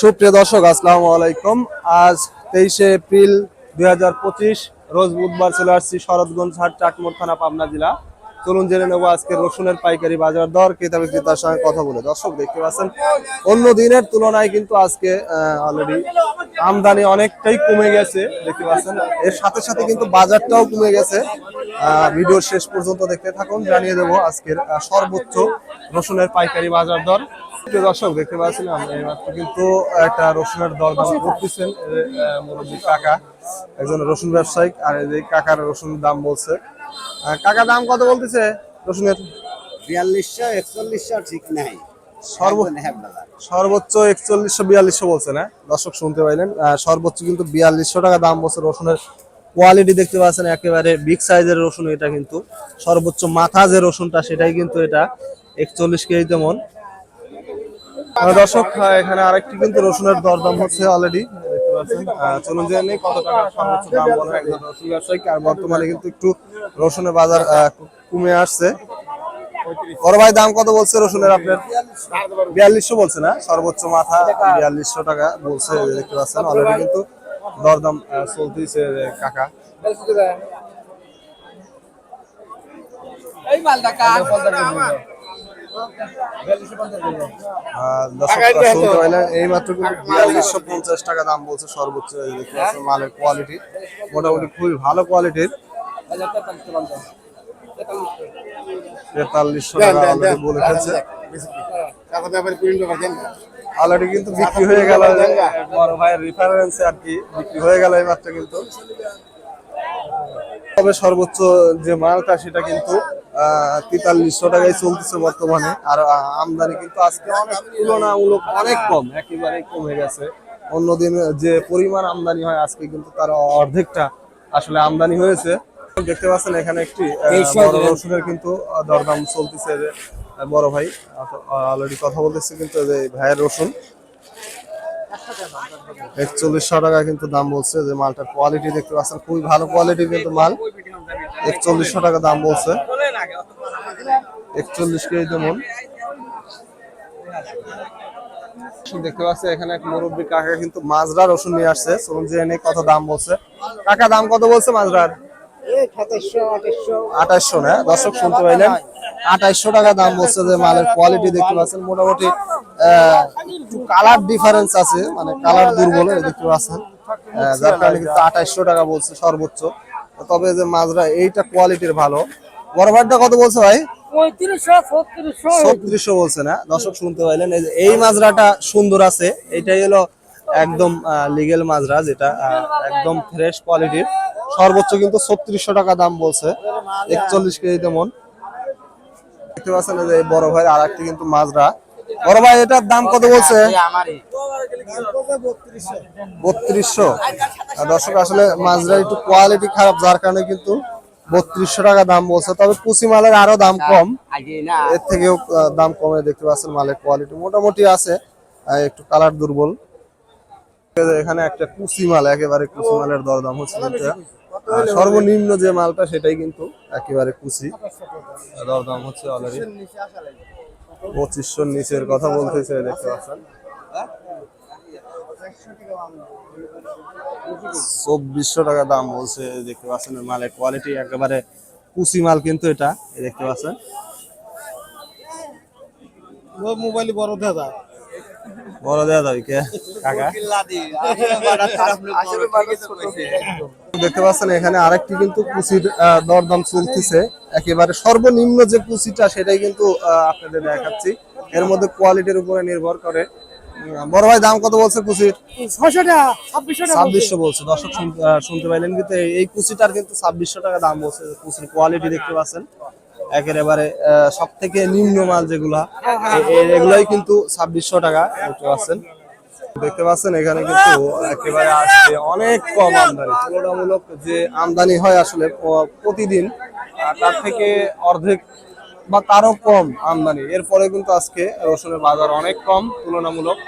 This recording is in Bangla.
সুপ্রিয় দর্শক, আসসালামু আলাইকুম। আজ তেইশে এপ্রিল দু হাজার পঁচিশ, রোজ বুধবার চলে আসছি শরৎগঞ্জ হাট চাটমোড় থানা, পাবনা জেলা। চলুন জেনে নেব আজকে রসুনের পাইকারি বাজার দর ক্রেতা বিক্রেতার সঙ্গে কথা বলে। দর্শক, দেখতে পাচ্ছেন, অন্য দিনের তুলনায় কিন্তু আজকে অলরেডি আমদানি অনেকটাই কমে গেছে, দেখতে পাচ্ছেন। এর সাথে সাথে কিন্তু বাজারটাও কমে গেছে। ভিডিওর শেষ পর্যন্ত দেখতে থাকুন। জানিয়ে দেবো আজকের সর্বোচ্চ রসুনের পাইকারি বাজার দর। প্রিয় দর্শক দেখতে পাচ্ছিলাম এইমাত্র কিন্তু একটা রসুনের দরদাম করতেছেন মুরব্বী কাকা একজন রসুন ব্যবসায়িক আর এই কাকার রসুন দাম বলছে। কাকা দাম কত বলতেছে রসুনের? বিয়াল্লিশশো একচল্লিশশো ঠিক নাই। সর্বোচ্চ একচল্লিশশো বিয়াল্লিশশো বলছে না? দর্শক শুনতে পাইলেন সর্বোচ্চ কিন্তু বিয়াল্লিশশো টাকা দাম বলছে রসুনের। কোয়ালিটি দেখতে পাচ্ছেন একেবারে বিগ সাইজের রসুন এটা কিন্তু। সর্বোচ্চ মাথা যে রসুনটা সেটাই কিন্তু এটা। একচল্লিশ কেজি তেমন দর্শক এখানে আরেকটি কিন্তু রসুনের দরদাম হচ্ছে অলরেডি দেখতে চলুন জেনে কত টাকা সর্বোচ্চ দাম বলে একজন রসুন ব্যবসায়িক। আর বর্তমানে কিন্তু একটু রসুনের বাজার কমে আসছে। বড় ভাই দাম কত বলছে রসুনের আপনার? বিয়াল্লিশশো বলছে না? সর্বোচ্চ মাথা বিয়াল্লিশশো টাকা বলছে দেখতে পাচ্ছেন। অলরেডি কিন্তু দরদাম চলতেছে কাকা। আহ, দর্শক শুনতে পাইলেন এই মাত্র বিয়াল্লিশশো পঞ্চাশ টাকা দাম বলছে সর্বোচ্চ মালের কোয়ালিটি মোটামুটি খুবই ভালো কোয়ালিটির তেতাল্লিশশো টাকা already বলে ফেলছে। অলরেডি কিন্তু বিক্রি হয়ে গেল। বড় ভাইয়ের রেফারেন্সে আর কি বিক্রি হয়ে গেল এই মাত্র কিন্তু। তবে সর্বোচ্চ যে মালটা সেটা কিন্তু তেতাল্লিশশো টাকায় চলতেছে বর্তমানে। আর আমদানি কিন্তু আজকে অনেক তুলনামূলক অনেক কম একেবারে কমে গেছে। অন্যদিন যে পরিমাণ আমদানি হয় আজকে কিন্তু তার অর্ধেকটা আসলে আমদানি হয়েছে। দেখতে পাচ্ছেন এখানে একটি বড় রসুনের কিন্তু দরদাম চলতেছে যে বড় ভাই অলরেডি কথা বলতেছে কিন্তু যে ভাইয়ের রসুন। একচল্লিশশো টাকা কিন্তু দাম বলছে যে মালটার কোয়ালিটি দেখতে পাচ্ছেন খুবই ভালো কোয়ালিটির কিন্তু মাল। একচল্লিশশো টাকা দাম বলছে। একচল্লিশ কেজি তেমন দেখতে পাচ্ছি এখানে এক মুরব্বী কাকা কিন্তু মাজরা রসুন নিয়ে আসছে। যে এনে কত দাম বলছে। কাকা দাম কত বলছে মাজরার? আঠাইশশো। না? দর্শক শুনতে পাইলেন। আঠাইশশো টাকা দাম বলছে যে মালের কোয়ালিটি দেখতে পাচ্ছেন। মোটামুটি কালার ডিফারেন্স আছে মানে কালার দুর্বল দেখতে পাচ্ছেন। যার কারণে কিন্তু আঠাইশশো টাকা বলছে সর্বোচ্চ। তবে যে মাজরা এইটা কোয়ালিটির ভালো। বড় কত বলছে ভাই? ছত্রিশশো। বলছে না? দর্শক শুনতে পাইলেন এই মাজরাটা সুন্দর আছে। এটাই হলো একদম লিগেল মাজরা যেটা একদম ফ্রেশ কোয়ালিটির সর্বোচ্চ কিন্তু ছত্রিশশো টাকা দাম বলছে একচল্লিশ কেজি তেমন দেখতে পাচ্ছেন যে বড় ভাইয়ের আর একটি কিন্তু মাজরা। বড় ভাই এটার দাম কত বলছে? বত্রিশশো। দর্শক আসলে মাজরা একটু কোয়ালিটি খারাপ যার কারণে কিন্তু বত্রিশশো টাকা দাম বলছে তবে কুচি মালের আরও দাম কম। এর থেকেও দাম কমে দেখতে পাচ্ছেন মালের কোয়ালিটি মোটামুটি আছে একটু কালার দুর্বল। এখানে একটা কুচি মাল একেবারে কুচি মালের দরদাম হচ্ছে সর্বনিম্ন যে মালটা সেটাই কিন্তু একেবারে কুচি। দরদাম হচ্ছে অলরেডি পঁচিশশোর নিচের কথা বলতেছে দেখতে পাচ্ছেন। চব্বিশশো টাকা দাম বলছে দেখতে পাচ্ছেন মালের কোয়ালিটি একেবারে কুচি মাল কিন্তু এটা দেখতে পাচ্ছেন। মোবাইল বড় দেওয়া যাবে কে? কাকা? দেখতে পাচ্ছেন এখানে আরেকটি কিন্তু কুচির আহ, দরদাম চলতেছে একেবারে সর্বনিম্ন যে কুচিটা সেটাই কিন্তু আপনাদের দেখাচ্ছি। এর মধ্যে কোয়ালিটির উপরে নির্ভর করে। বড় ভাই দাম কত বলছে কুচির? ছাব্বিশশো বলছে। দর্শক শুন- শুনতে পাইলেন কিন্তু এই- কুচিটার কিন্তু ছাব্বিশশো টাকা দাম বলছে কুচির কোয়ালিটি দেখতে পাচ্ছেন। একেবারে সব থেকে নিম্ন মাল যেগুলা এগুলাই কিন্তু ছাব্বিশশো টাকা দেখতে পাচ্ছেন। দেখতে পাচ্ছেন এখানে কিন্তু একেবারে আসছে অনেক কম আমদানি। তুলনামূলক যে আমদানি হয় আসলে প্রতিদিন তার থেকে অর্ধেক বা তারও কম আমদানি। এরপরে কিন্তু আজকে রসুনের বাজার অনেক কম তুলনামূলক।